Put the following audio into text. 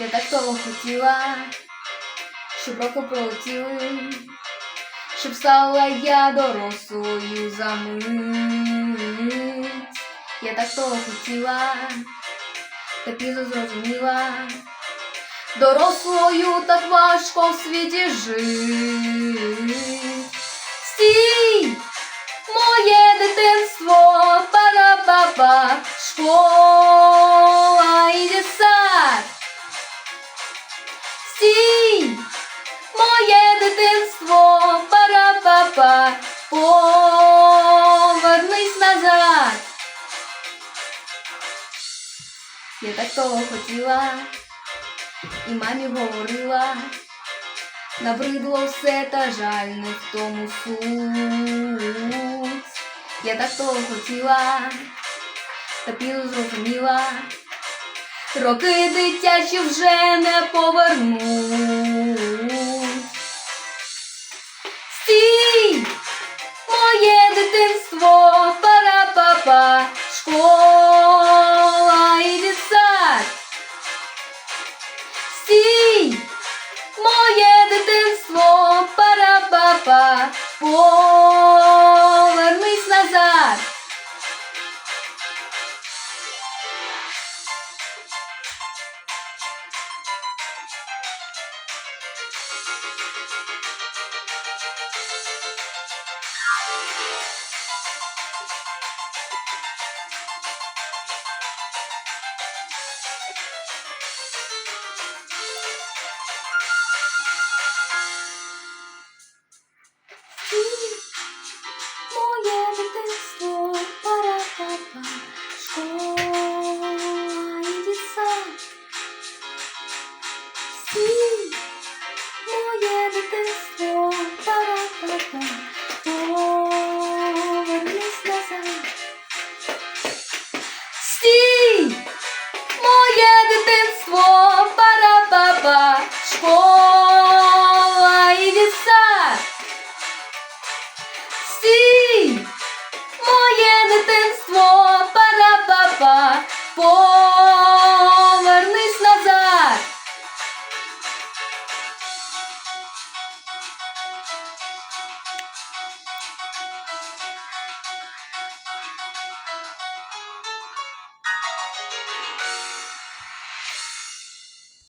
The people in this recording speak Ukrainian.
Я так того хотіла, щоб роки пролетіли, щоб стала я дорослою за мить. Я так того хотіла, та пізно зрозуміла. Дорослою так важко в світі жить. Стій! Моє дитинство, пара-па-па, школа повернись назад. Я так того хотіла, і мамі говорила. Набридло все та жаль не в тому суть. Я так того хотіла, та пізно зрозуміла. Роки дитячі вже не повернуть. Пара-па-па, Стій, моє дитинство, пара-па-па, повернись назад. Стій, моє дитинство, пара-па-па, школа